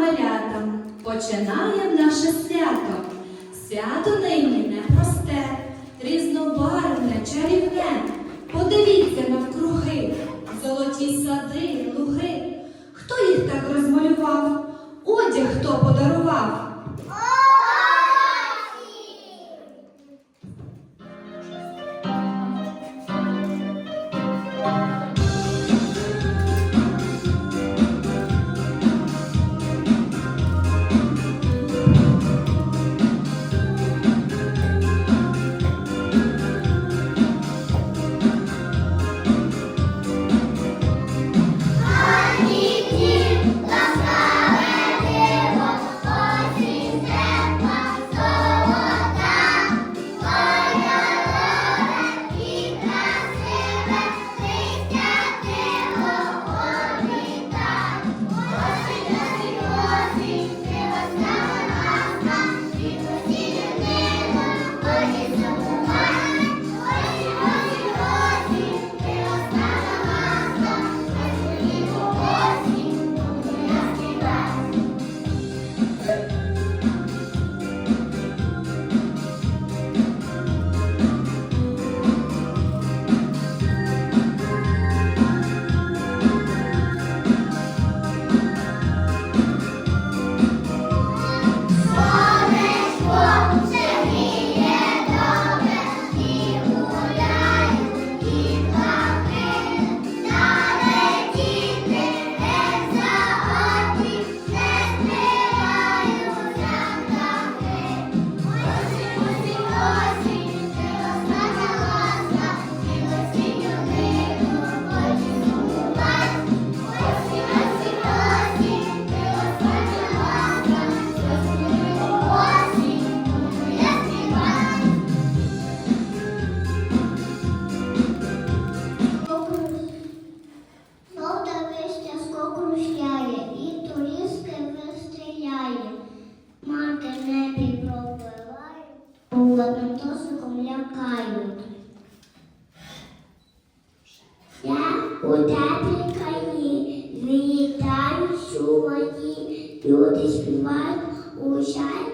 малятам, починаємо наше свято. Свято нині непросте, різнобарвне, чарівне. Подивіться навкруги, золоті сади, луги. Хто їх так розмалював? Одяг хто подарував? Я у теплій країні. Люди співають у жаль,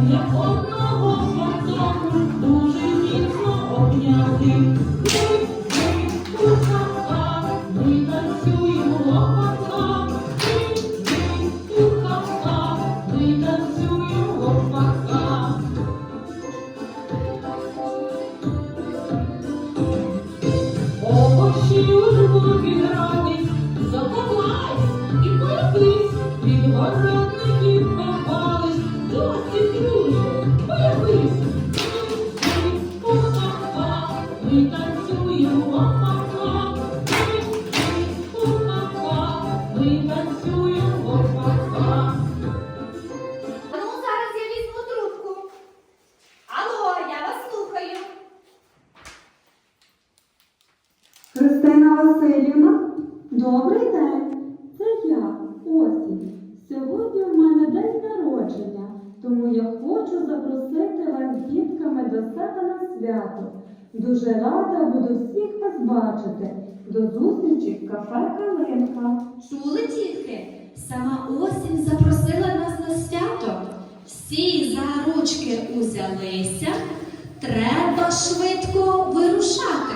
你哭 Сама осінь запросила нас на свято. Всі за ручки узялися. Треба швидко вирушати.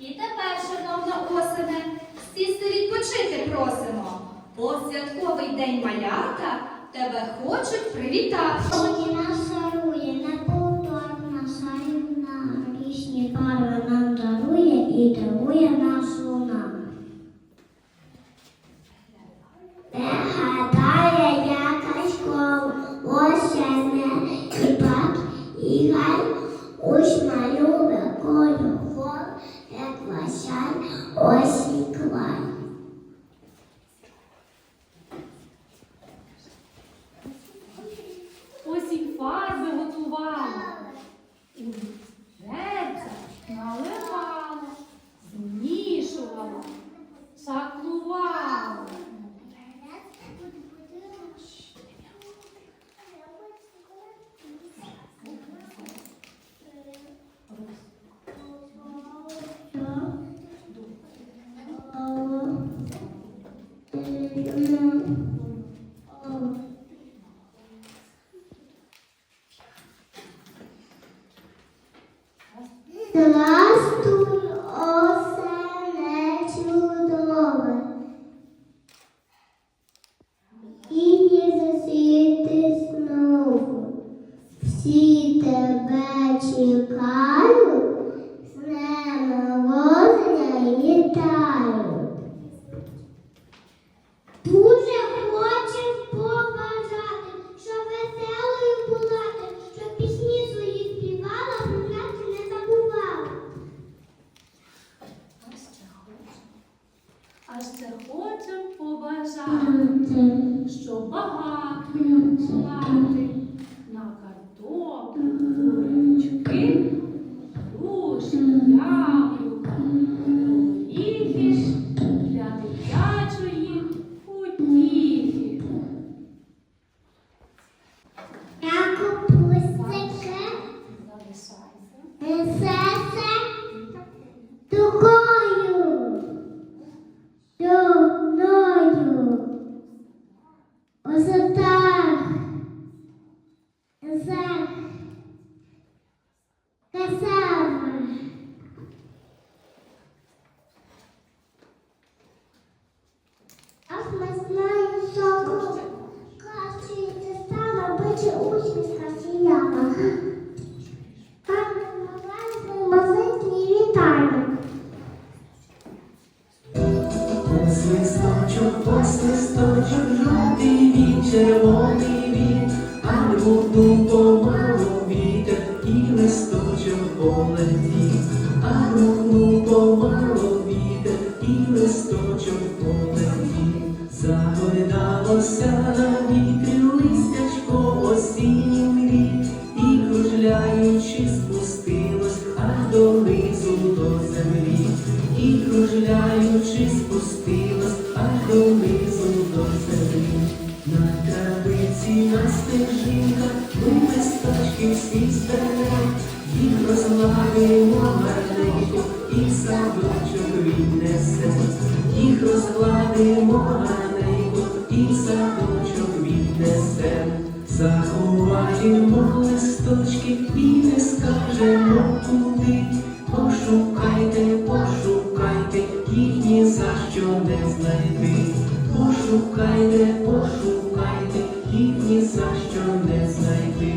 І тепер, шановна осене, сісти відпочити просимо. Бо святковий день малята тебе хочуть привітати. усім фарби готувала. мама знаю, що каже, це стала биче усмішка. ні за що не знайти. Пошукайте, пошукайте, їх ні за що не знайти.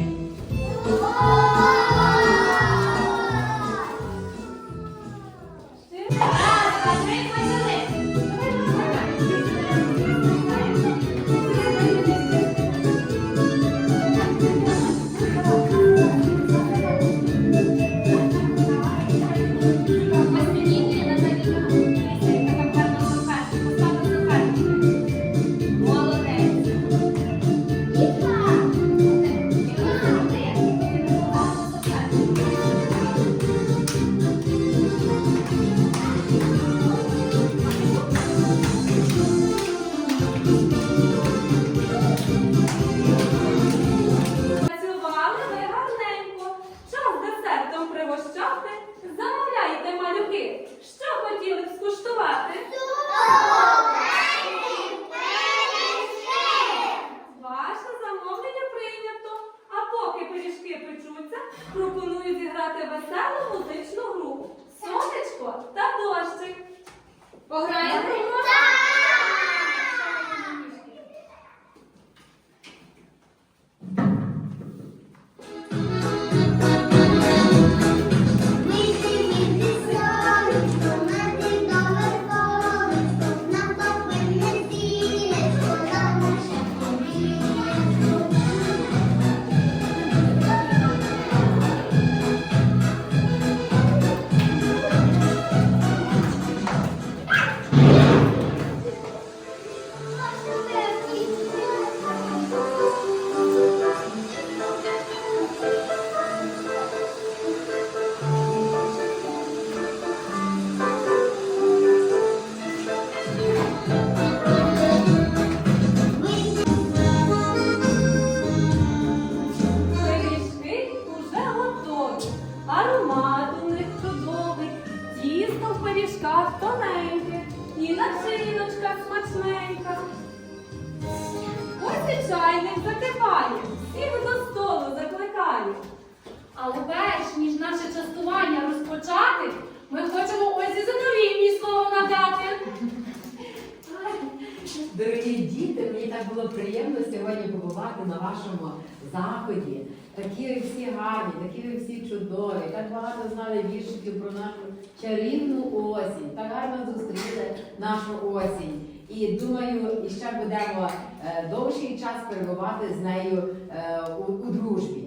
Було приємно сьогодні побувати на вашому заході. Такі ви всі гарні, такі ви всі чудові, так багато знали віршиків про нашу чарівну осінь, так гарно зустріли нашу осінь. І думаю, і ще будемо е, довший час перебувати з нею е, у, у дружбі.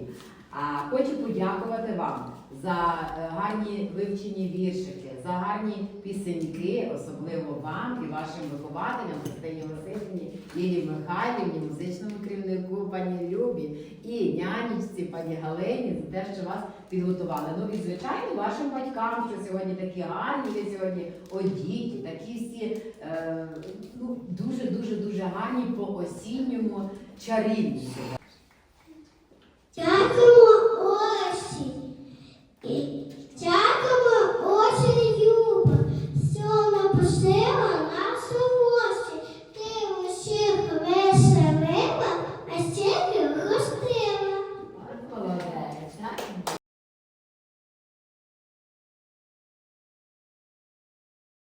А хочу подякувати вам за е, гарні вивчені віршики, за гарні пісеньки, особливо вам і вашим вихователям, Христині Васильівні, Лілі Михайлівні, музичному керівнику пані Любі і нянічці пані Галині за те, що вас підготували. Ну і звичайно вашим батькам, що сьогодні такі гарні, ви сьогодні одіті, такі всі е, ну, дуже дуже дуже гарні по осінньому чарівні.